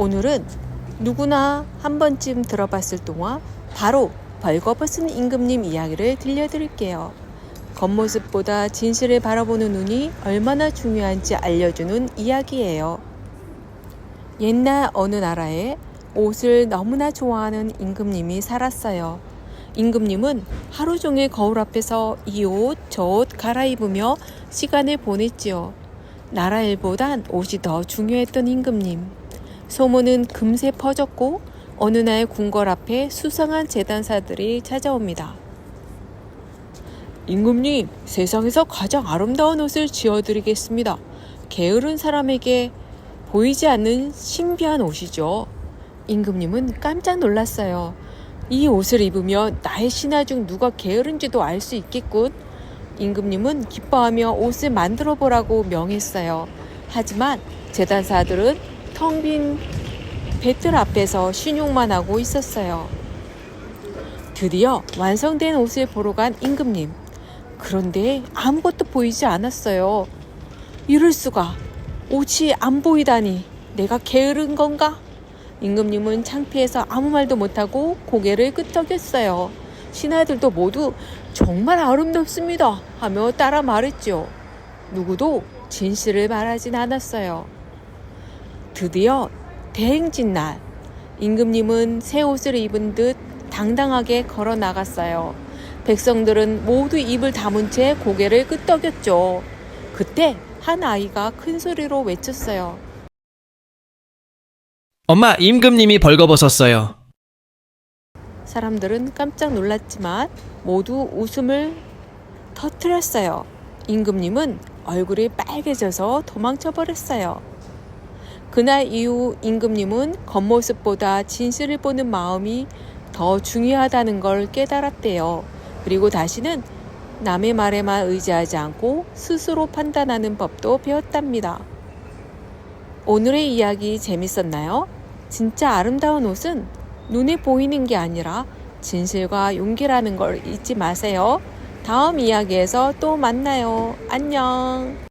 오늘은 누구나 한 번쯤 들어봤을 동안 바로 벌거벗은 임금님 이야기를 들려드릴게요. 겉모습보다 진실을 바라보는 눈이 얼마나 중요한지 알려주는 이야기예요. 옛날 어느 나라에 옷을 너무나 좋아하는 임금님이 살았어요. 임금님은 하루 종일 거울 앞에서 이 옷, 저 옷 갈아입으며 시간을 보냈지요. 나라 일보단 옷이 더 중요했던 임금님. 소문은 금세 퍼졌고 어느 날 궁궐 앞에 수상한 재단사들이 찾아옵니다. 임금님, 세상에서 가장 아름다운 옷을 지어드리겠습니다. 게으른 사람에게 보이지 않는 신비한 옷이죠. 임금님은 깜짝 놀랐어요. 이 옷을 입으면 나의 신하 중 누가 게으른지도 알 수 있겠군. 임금님은 기뻐하며 옷을 만들어 보라고 명했어요. 하지만 재단사들은 텅 빈 배틀 앞에서 신용만 하고 있었어요. 드디어 완성된 옷을 보러 간 임금님. 그런데 아무것도 보이지 않았어요. 이럴 수가. 옷이 안 보이다니. 내가 게으른 건가? 임금님은 창피해서 아무 말도 못하고 고개를 끄덕였어요. 신하들도 모두 정말 아름답습니다 하며 따라 말했죠. 누구도 진실을 말하진 않았어요. 드디어 대행진 날, 임금님은 새 옷을 입은 듯 당당하게 걸어 나갔어요. 백성들은 모두 입을 다문 채 고개를 끄덕였죠. 그때 한 아이가 큰 소리로 외쳤어요. 엄마, 임금님이 벌거벗었어요. 사람들은 깜짝 놀랐지만 모두 웃음을 터뜨렸어요. 임금님은 얼굴이 빨개져서 도망쳐 버렸어요. 그날 이후 임금님은 겉모습보다 진실을 보는 마음이 더 중요하다는 걸 깨달았대요. 그리고 다시는 남의 말에만 의지하지 않고 스스로 판단하는 법도 배웠답니다. 오늘의 이야기 재밌었나요? 진짜 아름다운 옷은 눈에 보이는 게 아니라 진실과 용기라는 걸 잊지 마세요. 다음 이야기에서 또 만나요. 안녕.